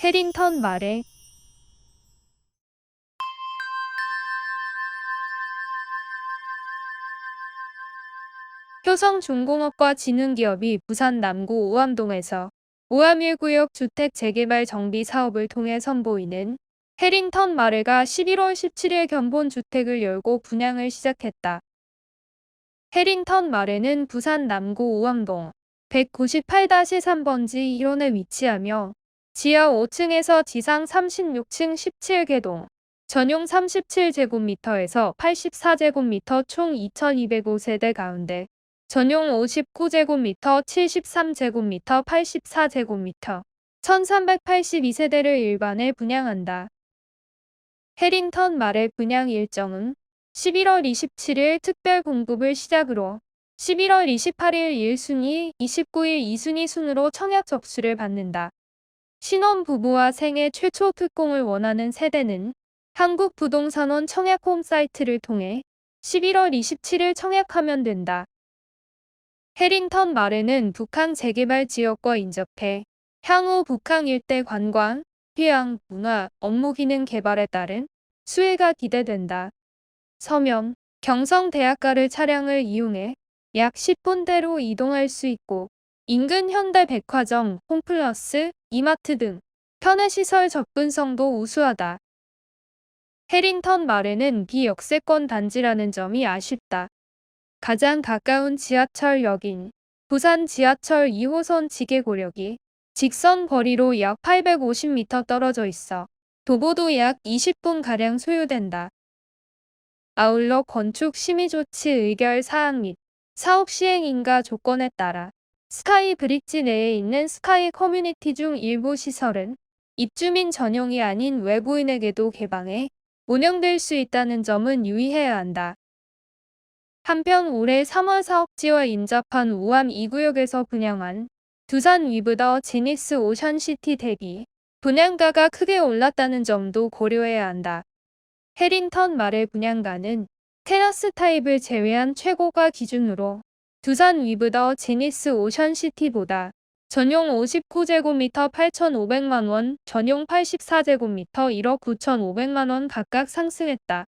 해링턴 말에 효성중공업과 진흥기업이 부산 남구 오암동에서 오암 1구역 주택 재개발 정비 사업을 통해 선보이는 해링턴 마을가 11월 17일 견본 주택을 열고 분양을 시작했다. 해링턴 마을은 부산 남구 오암동 198-3번지 1원에 위치하며 지하 5층에서 지상 36층 17개동, 전용 37제곱미터에서 84제곱미터 총 2205세대 가운데 전용 59제곱미터, 73제곱미터, 84제곱미터, 1382세대를 일반에 분양한다. 해링턴 말의 분양 일정은 11월 27일 특별 공급을 시작으로 11월 28일 1순위, 29일 2순위 순으로 청약 접수를 받는다. 신혼부부와 생애 최초 특공을 원하는 세대는 한국부동산원 청약 홈 사이트를 통해 11월 27일 청약하면 된다. 해링턴 마을은 북한 재개발 지역과 인접해 향후 북한 일대 관광, 휴양, 문화, 업무 기능 개발에 따른 수혜가 기대된다. 서면, 경성대학가를 차량을 이용해 약 10분대로 이동할 수 있고 인근 현대 백화점, 홈플러스, 이마트 등 편의 시설 접근성도 우수하다. 해링턴 마을은 비역세권 단지라는 점이 아쉽다. 가장 가까운 지하철역인 부산 지하철 2호선 지계고력이 직선 거리로 약 850m 떨어져 있어 도보도 약 20분가량 소요된다. 아울러 건축 심의 조치 의결 사항 및 사업 시행 인가 조건에 따라 스카이 브릿지 내에 있는 스카이 커뮤니티 중 일부 시설은 입주민 전용이 아닌 외부인에게도 개방해 운영될 수 있다는 점은 유의해야 한다. 한편 올해 3월 사업지와 인접한 우암 2구역에서 분양한 두산 위브더 지니스 오션시티 대비 분양가가 크게 올랐다는 점도 고려해야 한다. 해링턴 말의 분양가는 테라스 타입을 제외한 최고가 기준으로 두산 위브더 지니스 오션시티보다 전용 59제곱미터 8,500만원, 전용 84제곱미터 1억 9,500만원 각각 상승했다.